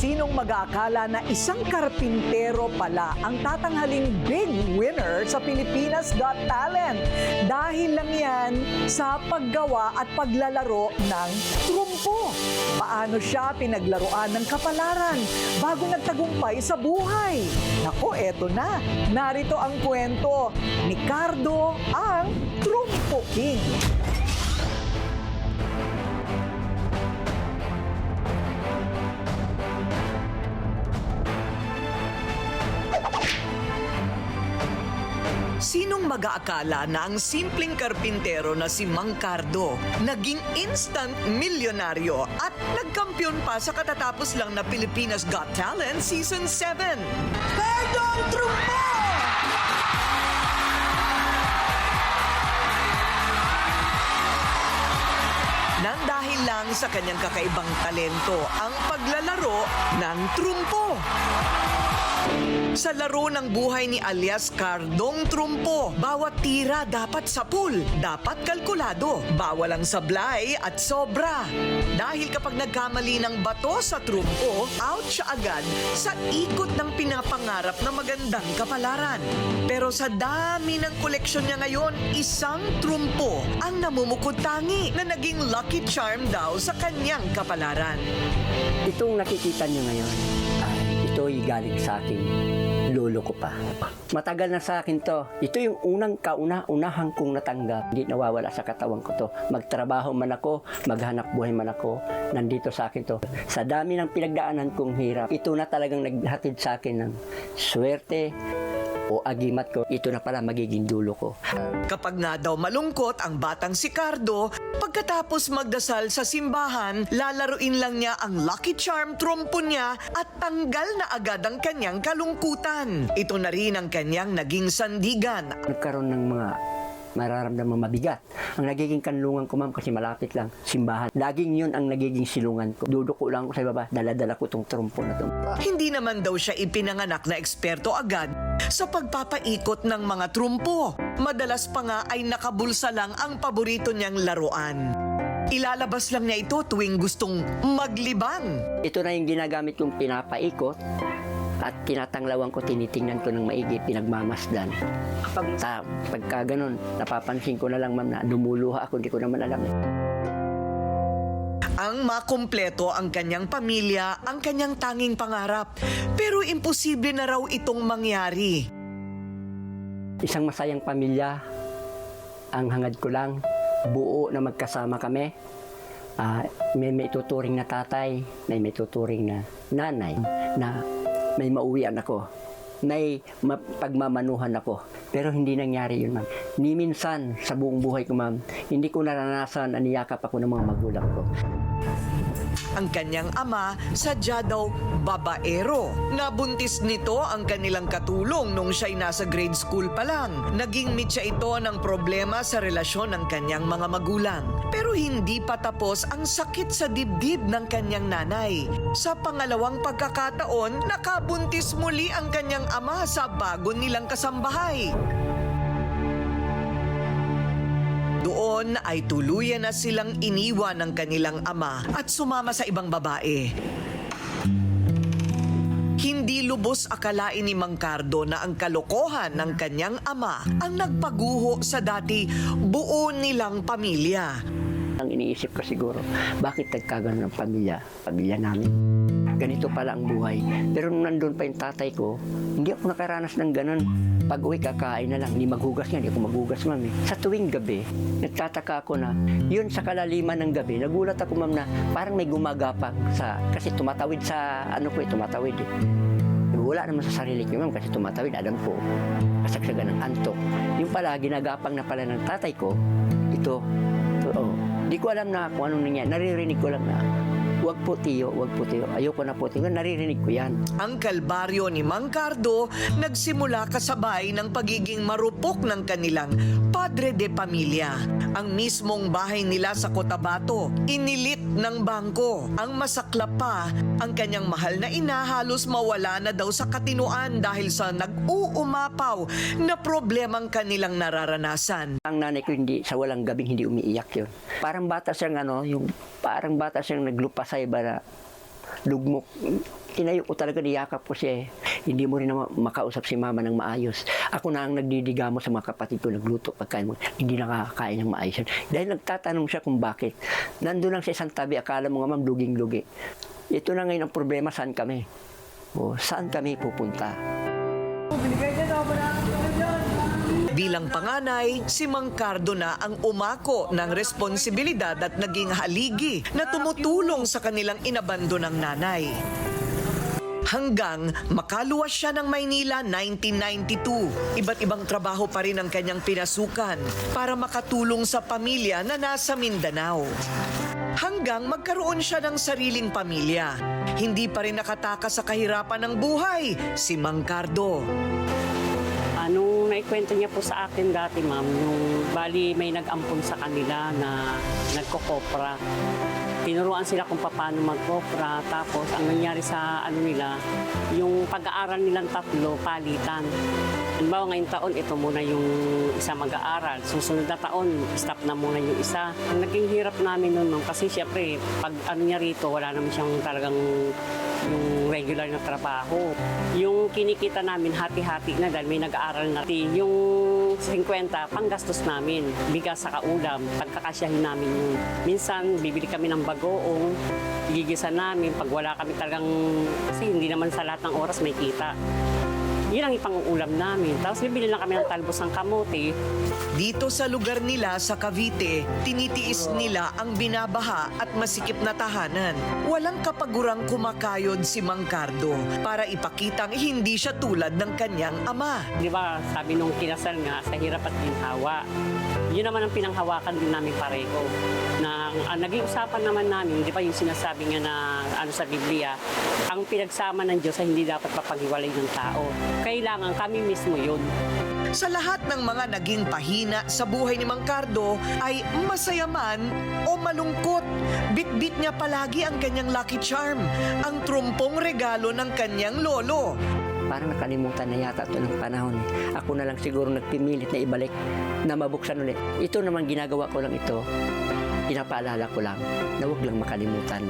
Sinong mag-aakala na isang karpintero pala ang tatanghaling big winner sa Pilipinas Got Talent? Dahil lang yan sa paggawa at paglalaro ng trumpo. Paano siya pinaglaruan ng kapalaran bago nagtagumpay sa buhay? Nako, eto na. Narito ang kwento ni Cardo ang Trumpo King. Sinong mag-aakala na ang simpleng karpintero na si Mang Cardo naging instant milyonaryo at nagkampiyon pa sa katatapos lang na Pilipinas Got Talent Season 7? Cardo ang Trumpo! Nang dahil lang sa kanyang kakaibang talento ang paglalaro ng trumpo. Sa laro ng buhay ni alias Cardong Trumpo, bawat tira dapat sapul, dapat kalkulado, bawal ang sablay at sobra. Dahil kapag nagkamali ng bato sa trumpo, out siya agad sa ikot ng pinapangarap na magandang kapalaran. Pero sa dami ng koleksyon niya ngayon, isang trumpo ang namumukod tangi na naging lucky charm daw sa kanyang kapalaran. Itong nakikita nyo ngayon, ito'y galing sa aking lolo ko pa. Matagal na sa akin to. Ito yung unang kauna-unahang kong natanggap. Hindi nawawala sa katawan ko to. Magtrabaho man ako, maghanap buhay man ako, nandito sa akin to. Sa dami ng pinagdaanan kong hirap, ito na talagang naghatid sa akin ng swerte o agimat ko. Ito na pala magiging dulo ko. Kapag nga daw malungkot ang batang si Cardo, pagkatapos magdasal sa simbahan, lalaruin lang niya ang Lucky Charm trumpo niya at tanggal na agad ang kanyang kalungkutan. Ito na rin ang kanyang naging sandigan. nagkaroon ng mga mararamdamang mabigat. Ang nagiging kanlungan ko, ma'am, kasi malapit lang, simbahan. Laging yun ang nagiging silungan ko. Duduko lang ako sa baba, daladala ko tong trumpo na to. Hindi naman daw siya ipinanganak na eksperto agad sa pagpapaikot ng mga trumpo. Madalas pa nga ay nakabulsa lang ang paborito niyang laruan. Ilalabas lang niya ito tuwing gustong maglibang. Ito na yung ginagamit kong pinapaikot at tinatanglawan ko, tinitingnan ko ng maigi, pinagmamasdan. Sa pagka ganun, napapansin ko na lang, ma'am, na lumuluha ako, hindi ko naman alam. eh. Ang makumpleto ang kanyang pamilya, ang kanyang tanging pangarap. Pero imposible na raw itong mangyari. Isang masayang pamilya, ang hangad ko lang, buo na magkasama kami. Ah, may may tuturing na tatay, may may tuturing na nanay, na may mauwian ako. May ma- pagmamanuhan ako. Pero hindi nangyari yun, ma'am. Ni minsan sa buong buhay ko, ma'am, hindi ko naranasan na niyakap ako ng mga magulang ko. Ang kanyang ama, sadya daw babaero. Nabuntis nito ang kanilang katulong nung siya'y nasa grade school pa lang. Naging mitya ito ng problema sa relasyon ng kanyang mga magulang. Pero hindi pa tapos ang sakit sa dibdib ng kanyang nanay. Sa pangalawang pagkakataon, nakabuntis muli ang kanyang ama sa bago nilang kasambahay. Doon ay tuluyan na silang iniwan ng kanilang ama at sumama sa ibang babae. Hindi lubos akalain ni Mang Cardo na ang kalokohan ng kanyang ama ang nagpaguho sa dati buo nilang pamilya. Ang iniisip ko siguro, bakit nagkagano ng pamilya, pamilya namin? Ganito pala ang buhay. Pero nung nandun pa yung tatay ko, hindi ako nakaranas ng ganun. Pag uwi, kakain na lang. Hindi maghugas nga, hindi ako maghugas, ma'am. eh. Sa tuwing gabi, nagtataka ako na, yun sa kalaliman ng gabi, nagulat ako, ma'am, na parang may gumagapang sa, kasi tumatawid sa, ano ko eh, tumatawid eh. Wala naman sa sarili ko, ma'am, kasi tumatawid, alam ko, kasagsagan ng antok. Yung pala, ginagapang na pala ng tatay ko, ito, oo. Di ko alam na kung anong nangyari. Naririnig ko lang na, wag po tiyo, wag po tiyo. Ayoko na po tiyo. Naririnig ko yan. Ang kalbaryo ni Mang Cardo nagsimula kasabay ng pagiging marupok ng kanilang padre de pamilya. Ang mismong bahay nila sa Cotabato, inilit ng bangko. Ang masaklap pa, ang kanyang mahal na ina halos mawala na daw sa katinuan dahil sa nag-uumapaw na problemang kanilang nararanasan. Ang nanay ko hindi, sa walang gabing hindi umiiyak yun. Parang bata siyang ano, yung parang bata siyang naglupasay ba na lugmok. Tinayo ko talaga, niyakap ko siya eh. Hindi mo rin makausap si mama ng maayos. Ako na ang nagdidigamo sa mga kapatid ko, nagluto pagkain mo. Hindi nakakakain ng maayos. Dahil nagtatanong siya kung bakit. Nandun lang sa isang tabi, akala mo nga ma'am, luging-lugi. Ito na ngayon ang problema, saan kami? O, saan kami pupunta? Bilang panganay, si Mang Cardo na ang umako ng responsibilidad at naging haligi na tumutulong sa kanilang inabando ng nanay. Hanggang makaluwas siya ng Maynila 1992. Iba't ibang trabaho pa rin ang kanyang pinasukan para makatulong sa pamilya na nasa Mindanao. Hanggang magkaroon siya ng sariling pamilya. Hindi pa rin nakatakas sa kahirapan ng buhay si Mang Cardo. Naikwento niya po sa akin dati, ma'am, yung bali may nag-ampon sa kanila na nagkokopra. Tinuruan sila kung paano magkopra. Tapos ang nangyari sa ano nila, yung pag-aaral nilang tatlo, palitan. Halimbawa ngayong taon, ito muna yung isa mag-aaral. Susunod na taon, stop na muna yung isa. Ang naging hirap namin nun, ma'am, kasi syempre, pag ano niya rito, wala naman siyang talagang yung regular na trabaho. Yung kinikita namin, hati-hati na dahil may nag-aaral na. Yung 50, panggastos namin. Bigas sa kaulam, pagkakasyahin namin yun. Minsan, bibili kami ng bagoong, gigisa namin pag wala kami talagang, kasi hindi naman sa lahat ng oras may kita. Yun ang ipang-ulam namin. Tapos bibili lang kami ng talbos ng kamote. Dito sa lugar nila sa Cavite, tinitiis nila ang binabaha at masikip na tahanan. Walang kapagurang kumakayod si Mang Cardo para ipakitang hindi siya tulad ng kanyang ama. Di ba, sabi nung kinasal nga, sa hirap at ginhawa. Yun naman ang pinanghawakan din namin pareho. Na, ang naging usapan naman namin, di ba yung sinasabi nga na ano sa Biblia, ang pinagsama ng Diyos ay hindi dapat papaghiwalay ng tao. Kailangan kami mismo yun. Sa lahat ng mga naging pahina sa buhay ni Mang Cardo ay masaya man o malungkot. Bit-bit niya palagi ang kanyang lucky charm, ang trumpong regalo ng kanyang lolo. Parang nakalimutan na yata ito ng panahon. Ako na lang siguro nagpimilit na ibalik, na mabuksan ulit. Ito naman ginagawa ko lang ito, pinapaalala ko lang na huwag lang makalimutan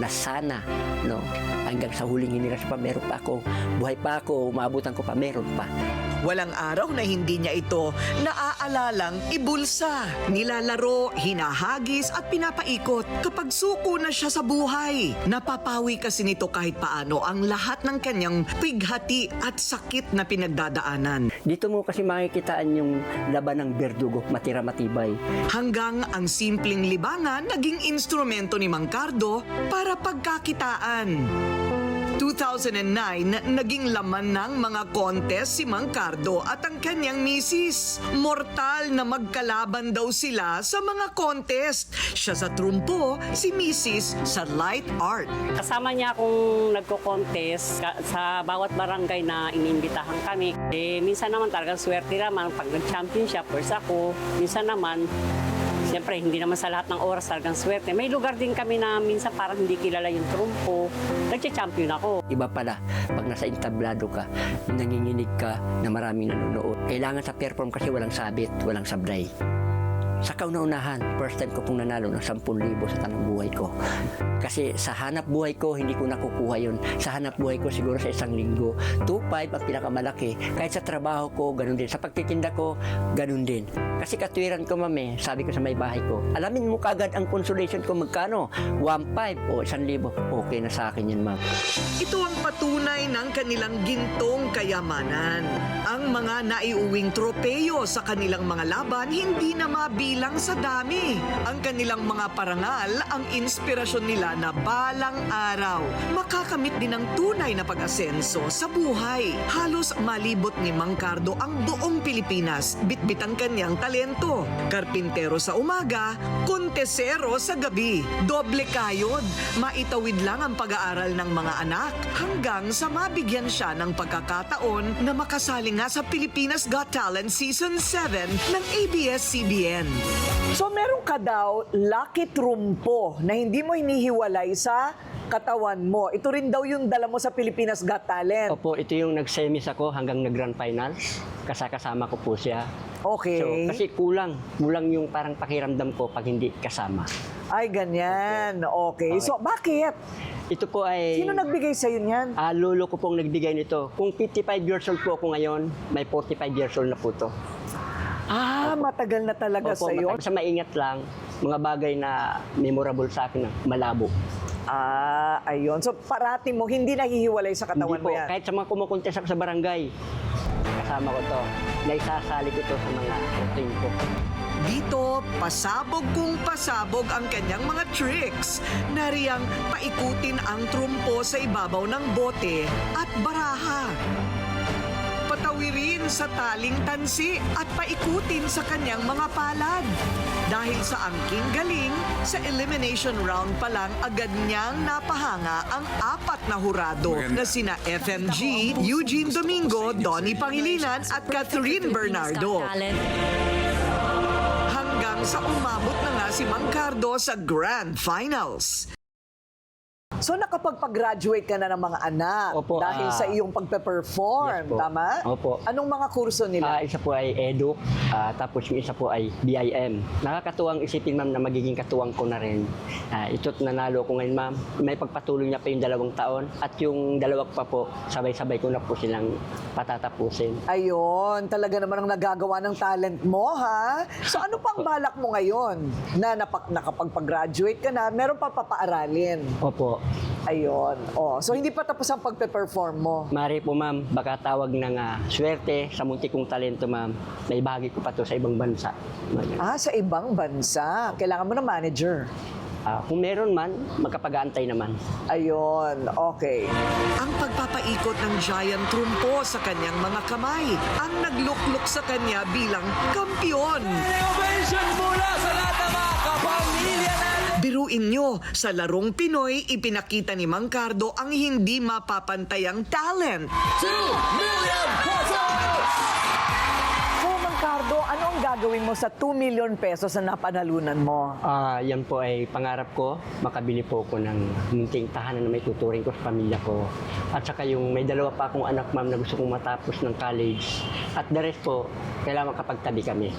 na sana, no, hanggang sa huling hiniras pa, meron pa ako, buhay pa ako, umaabutan ko pa, meron pa. Walang araw na hindi niya ito naaalalang ibulsa, nilalaro, hinahagis at pinapaikot kapag suko na siya sa buhay. Napapawi kasi nito kahit paano ang lahat ng kanyang pighati at sakit na pinagdadaanan. Dito mo kasi makikitaan yung laban ng berdugo, matira matibay. Hanggang ang simpleng libangan naging instrumento ni Mang Cardo para pagkakitaan. 2009, naging laman ng mga contest si Mang Cardo at ang kanyang misis. Mortal na magkalaban daw sila sa mga contest. Siya sa trumpo, si misis sa light art. Kasama niya akong nagko-contest sa bawat barangay na iniimbitahan kami. Eh, minsan naman talagang swerte naman pag nag-champion siya, first ako. Minsan naman, Siyempre, hindi naman sa lahat ng oras talagang swerte. May lugar din kami na minsan parang hindi kilala yung trumpo. Nagcha-champion ako. Iba pala, pag nasa entablado ka, nanginginig ka na maraming nanonood. Kailangan sa perform kasi walang sabit, walang sablay. Sa kauna-unahan, first time ko pong nanalo ng 10,000 sa tanong buhay ko. Kasi sa hanap buhay ko, hindi ko nakukuha yun. Sa hanap buhay ko, siguro sa isang linggo, 2,500 ang pinakamalaki. Kahit sa trabaho ko, ganun din. Sa pagtitinda ko, ganun din. Kasi katwiran ko, mami, sabi ko sa may bahay ko, alamin mo kagad ang consolation ko magkano? 1,500 o 1,000. Okay na sa akin yun, ma'am. Ito ang patunay ng kanilang gintong kayamanan. Ang mga naiuwing tropeyo sa kanilang mga laban hindi na mabilang sa dami. Ang kanilang mga parangal ang inspirasyon nila na balang araw. Makakamit din ng tunay na pag-asenso sa buhay. Halos malibot ni Mang Cardo ang buong Pilipinas. Bitbit ang kanyang talento. Karpintero sa umaga, kontesero sa gabi. Doble kayod. Maitawid lang ang pag-aaral ng mga anak hanggang sa mabigyan siya ng pagkakataon na makasali nga sa Pilipinas Got Talent Season 7 ng ABS-CBN. So meron ka daw lucky trumpo na hindi mo hinihiwalay sa katawan mo. Ito rin daw yung dala mo sa Pilipinas Got Talent. Opo, ito yung nag-semis ako hanggang nag-grand finals. Kasakasama ko po siya. Okay. So, kasi kulang. Kulang yung parang pakiramdam ko pag hindi kasama. Ay, ganyan. Okay. Okay. So, bakit? Ito po ay... Sino nagbigay sa'yo niyan? Ah, lolo ko pong nagbigay nito. Kung 55 years old po ako ngayon, may 45 years old na po to. Ah, matagal na talaga Opo, sa'yo. mata- sa maingat lang, mga bagay na memorable sa akin na malabo. Ah, ayun. So, parati mo, hindi nahihiwalay sa katawan Hindi mo po, yan. kahit sa mga kumukontes ako sa barangay, kasama ko to. Naisasali ko to sa mga team ko. Dito, pasabog kung pasabog ang kanyang mga tricks. Nariyang paikutin ang trumpo sa ibabaw ng bote at baraha. Patawirin sa taling tansi at paikutin sa kanyang mga palad. Dahil sa angking galing, sa elimination round pa lang agad niyang napahanga ang apat na hurado na sina FMG, Eugene Domingo, Donnie Pangilinan at Catherine Bernardo. Hanggang sa umabot na nga si Mang Cardo sa Grand Finals. So nakapagpag-graduate ka na ng mga anak Opo, dahil ah, sa iyong pagpe-perform, yes po. tama? Opo. Anong mga kurso Ah, nila? isa po ay EDUC, ah, tapos yung isa po ay BIM. Nakakatuwang isipin ma'am na magiging katuwang ko na rin. Ah, ito't nanalo ko ngayon ma'am. May pagpatuloy niya pa yung dalawang taon at yung dalawang pa po, sabay-sabay ko na po silang patatapusin. Ayun, talaga naman ang nagagawa ng talent mo, ha? So ano pang balak mo ngayon na napak- nakapagpag-graduate ka na, meron pa papaaralin? Opo. Ayun. Oh, so hindi pa tapos ang pagpe-perform mo. Mari po ma'am, baka tawag ng ah, swerte sa munti kong talento ma'am. May bahagi ko pa to sa ibang bansa. Ah, sa ibang bansa. Kailangan mo ng manager. Ah, kung meron man, magkapag-aantay naman. Ayun, okay. Ang pagpapaikot ng giant trumpo sa kanyang mga kamay ang naglukluk sa kanya bilang kampiyon. Innovation mula sa lahat ng mga. Biruin nyo, sa larong Pinoy, ipinakita ni Mang Cardo ang hindi mapapantayang talent. 2 million pesos! So, Mang Cardo, ano ang gagawin mo sa 2 million pesos na napanalunan mo? Ah, yan po ay pangarap ko, makabili po ko ng munting tahanan na may tuturing ko sa pamilya ko. At saka yung may dalawa pa akong anak ma'am na gusto kong matapos ng college. At the rest po, kailangan kapagtabi kami.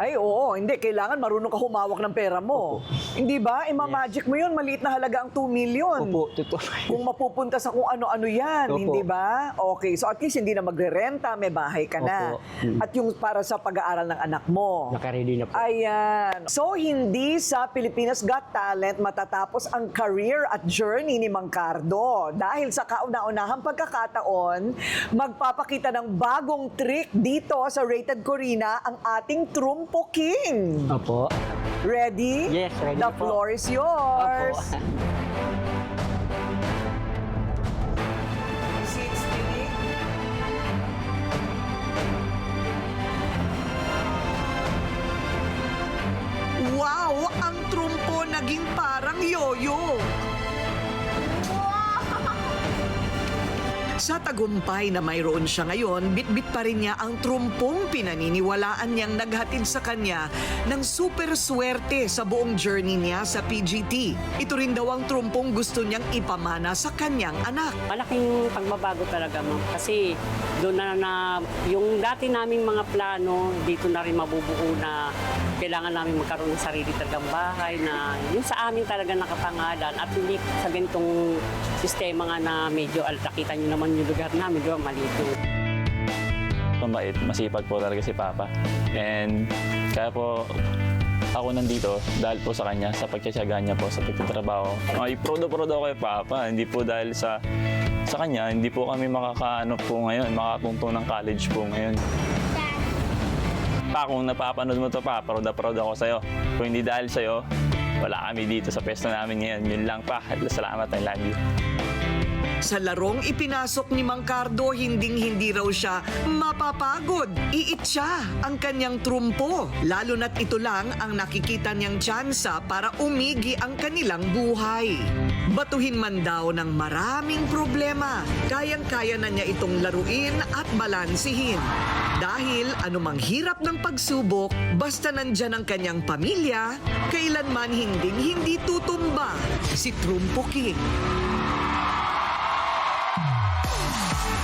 Ay, oo, hindi. Kailangan marunong ka humawak ng pera mo. Hindi ba? Ima-magic mo yun. Maliit na halaga ang 2 million. Opo, totoo. Kung mapupunta sa kung ano-ano yan, Opo. hindi ba? Okay, so at least hindi na magre-renta, may bahay ka na. Opo. Mm. At yung para sa pag-aaral ng anak mo. Nakaready na po. Ayan. So, hindi sa Pilipinas Got Talent matatapos ang career at journey ni Mang Cardo. Dahil sa kauna-unahang pagkakataon, magpapakita ng bagong trick dito sa Rated Corina ang ating Trumpo King. Opo. Ready? Yes, ready The po. floor is yours. Opo. Seats. Wow! Ang trumpo naging parang yoyo. Sa tagumpay na mayroon siya ngayon, bitbit pa rin niya ang trumpong pinaniniwalaan niyang naghatid sa kanya ng super swerte sa buong journey niya sa PGT. Ito rin daw ang trumpong gusto niyang ipamana sa kanyang anak. Malaking pagbabago talaga, ma'am. Kasi doon na, na yung dati naming mga plano, dito na rin mabubuo na kailangan namin magkaroon ng sarili talagang bahay na yung sa amin talaga nakapangalan at hindi sa ganitong sistema nga na medyo, nakita nyo naman yung lugar namin, di ba, maliit yung Mabait, masipag po talaga si Papa. And kaya po ako nandito dahil po sa kanya, sa pagtsatsaga niya po sa pagtatrabaho. Ay, proud proud ako kay Papa. Hindi po dahil sa sa kanya, hindi po kami makakaano po ngayon, makapunto ng college po ngayon. Pa, kung napapanood mo to pa, proud na proud ako sa'yo. Kung hindi dahil sa'yo, wala kami dito sa pwesto namin ngayon. Yun lang pa. Salamat, I love you. Sa larong ipinasok ni Mang Cardo, hinding-hindi raw siya mapapagod. Iit siya ang kanyang trumpo. Lalo na't ito lang ang nakikita niyang tsansa para umigi ang kanilang buhay. Batuhin man daw ng maraming problema, kayang-kaya na niya itong laruin at balansihin. Dahil anumang hirap ng pagsubok, basta nandyan ang kanyang pamilya, kailanman hinding-hindi tutumba si Trumpo King.